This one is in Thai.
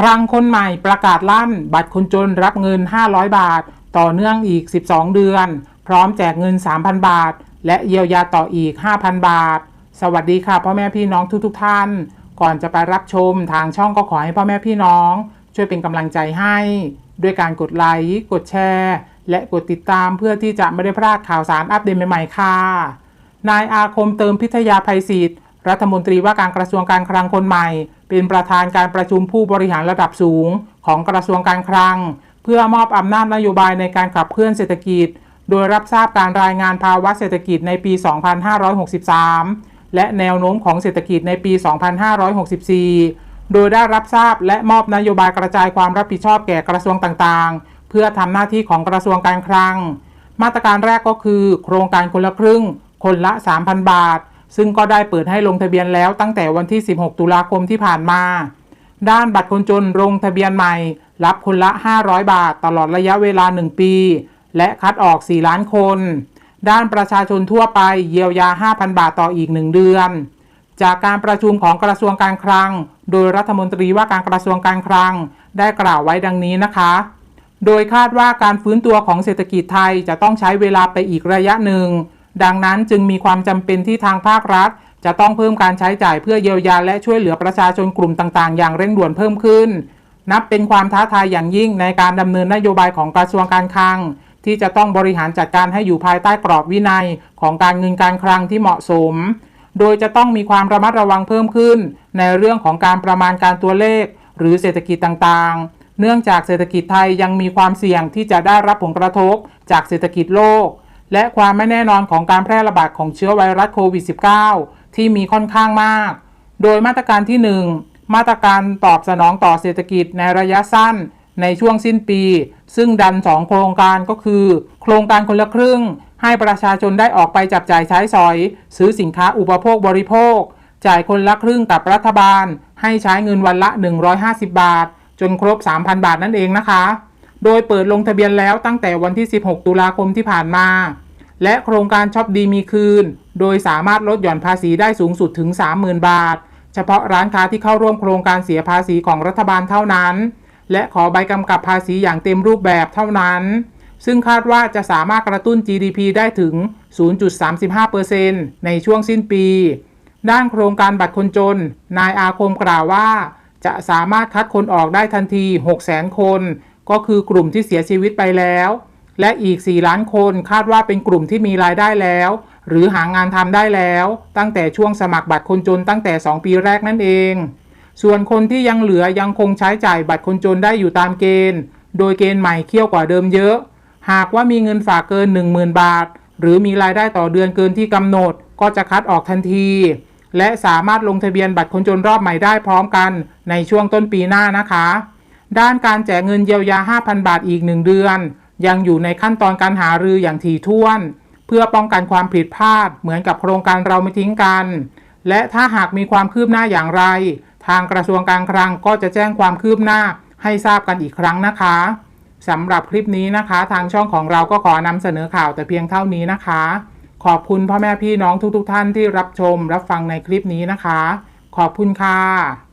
ครั้งคนใหม่ประกาศลั่น บัตรคนจนรับเงิน 500 บาท ต่อเนื่องอีก 12 เดือน พร้อมแจกเงิน 3,000 บาท และเยียวยาต่ออีก 5,000 บาท สวัสดีค่ะ พ่อแม่พี่น้องทุกๆทท่าน ก่อนจะไปรับชมทางช่องก็ขอให้พ่อแม่พี่น้อง ช่วยเป็นกำลังใจให้ ด้วยการกดไลค์กดแชร์ และกดติดตามเพื่อที่จะไม่ได้พลาดข่าวสารอัปเดตใหม่ๆค่ะนายอาคมเติมพิทยาภัยศิษย์รัฐมนตรีว่าการกระทรวงการคลังคนใหม่ เป็นประธานการประชุมผู้บริหารระดับสูง ของกระทรวงการคลัง เพื่อมอบอำนาจนโยบายในการขับเคลื่อนเศรษฐกิจ โดยรับทราบการรายงานภาวะเศรษฐกิจในปี 2563 และแนวโน้มของเศรษฐกิจในปี 2564 โดยได้รับทราบและมอบนโยบายกระจายความรับผิดชอบแก่กระทรวงต่างๆ เพื่อทำหน้าที่ของกระทรวงการคลัง มาตรการแรกก็คือ โครงการคนละครึ่ง คนละ 3,000 บาท ซึ่งก็ได้เปิดให้ลงทะเบียนแล้วตั้งแต่วันที่ 16 ตุลาคมที่ผ่านมา ด้านบัตรคนจนลงทะเบียนใหม่ รับคนละ 500 บาทตลอดระยะเวลา 1 ปี และคัดออก 4 ล้านคน ด้านประชาชนทั่วไปเยียวยา 5,000 บาทต่ออีก 1 เดือน จากการประชุมของกระทรวงการคลัง โดยรัฐมนตรีว่าการกระทรวงการคลัง ได้กล่าวไว้ดังนี้นะคะ โดยคาดว่าการฟื้นตัวของเศรษฐกิจไทยจะต้องใช้เวลาไปอีกระยะหนึ่ง ดังนั้นจึงมีความจำเป็นที่ทางภาครัฐ จะต้องเพิ่มการใช้จ่ายเพื่อเยียวยาและช่วยเหลือประชาชนกลุ่มต่างๆ อย่างเร่งด่วนเพิ่มขึ้น นับเป็นความท้าทายอย่างยิ่งในการดำเนินนโยบายของกระทรวงการคลัง ที่จะต้องบริหารจัดการให้อยู่ภายใต้กรอบวินัยของการเงินการคลังที่เหมาะสม โดยจะต้องมีความระมัดระวังเพิ่มขึ้น ในเรื่องของการประมาณการตัวเลข หรือเศรษฐกิจต่างๆเนื่องจากเศรษฐกิจไทยยังมีความเสี่ยงที่จะได้รับผลกระทบจากเศรษฐกิจโลก และความไม่แน่นอนของการแพร่ระบาดของเชื้อไวรัสโควิด -19 ที่มีค่อนข้างมาก โดยมาตรการที่ 1 มาตรการตอบสนองต่อเศรษฐกิจในระยะสั้นในช่วงสิ้นปี ซึ่งดัน 2 โครงการก็คือ โครงการคนละครึ่ง ให้ประชาชนได้ออกไปจับจ่ายใช้สอย ซื้อสินค้าอุปโภคบริโภค จ่ายคนละครึ่งกับรัฐบาล ให้ใช้เงินวันละ 150 บาท จนครบ 3,000 บาทนั่นเองนะคะ โดยเปิดลงทะเบียนแล้วตั้งแต่วันที่ 16 ตุลาคมที่ผ่านมา และโครงการช็อปดีมีคืน โดยสามารถลดหย่อนภาษีได้สูงสุดถึง 30,000 บาท เฉพาะร้านค้าที่เข้าร่วมโครงการเสียภาษีของรัฐบาลเท่านั้น และขอใบกำกับภาษีอย่างเต็มรูปแบบเท่านั้น ซึ่งคาดว่าจะสามารถกระตุ้น GDP ได้ถึง 0.35%ในช่วงสิ้นปี ด้านโครงการบัตรคนจน นายอาคมกล่าวว่า จะสามารถคัดคนออกได้ทันที 600,000 คน ก็คือกลุ่มที่เสียชีวิตไปแล้ว และอีก 4 ล้านคนคาดว่าเป็นกลุ่มที่มีรายได้แล้ว หรือหางานทำได้แล้ว ตั้งแต่ช่วงสมัครบัตรคนจนตั้งแต่ 2 ปีแรกนั่นเอง ส่วนคนที่ยังเหลือยังคงใช้จ่ายบัตรคนจนได้อยู่ตามเกณฑ์ โดยเกณฑ์ใหม่เคี่ยวกว่าเดิมเยอะ หากว่ามีเงินฝากเกิน 10,000 บาท หรือมีรายได้ต่อเดือนเกินที่กำหนด ก็จะคัดออกทันที และสามารถลงทะเบียนบัตรคนจนรอบใหม่ได้พร้อมกัน ในช่วงต้นปีหน้านะคะ ด้านการแจกเงินเยียวยา 5,000 บาทอีก 1 เดือน ยังอยู่ในขั้นตอนการหารืออย่างถี่ถ้วน เพื่อป้องกันความผิดพลาด เหมือนกับโครงการเราไม่ทิ้งกัน และถ้าหากมีความคืบหน้าอย่างไร ทางกระทรวงการคลังก็จะแจ้งความคืบหน้าให้ทราบกันอีกครั้งนะคะสำหรับคลิปนี้นะคะ ทางช่องของเราก็ขอนำเสนอข่าวแต่เพียงเท่านี้นะคะ ขอบคุณพ่อแม่พี่น้องทุกๆทท่านที่รับชมรับฟังในคลิปนี้นะคะ ขอบคุณค่ะ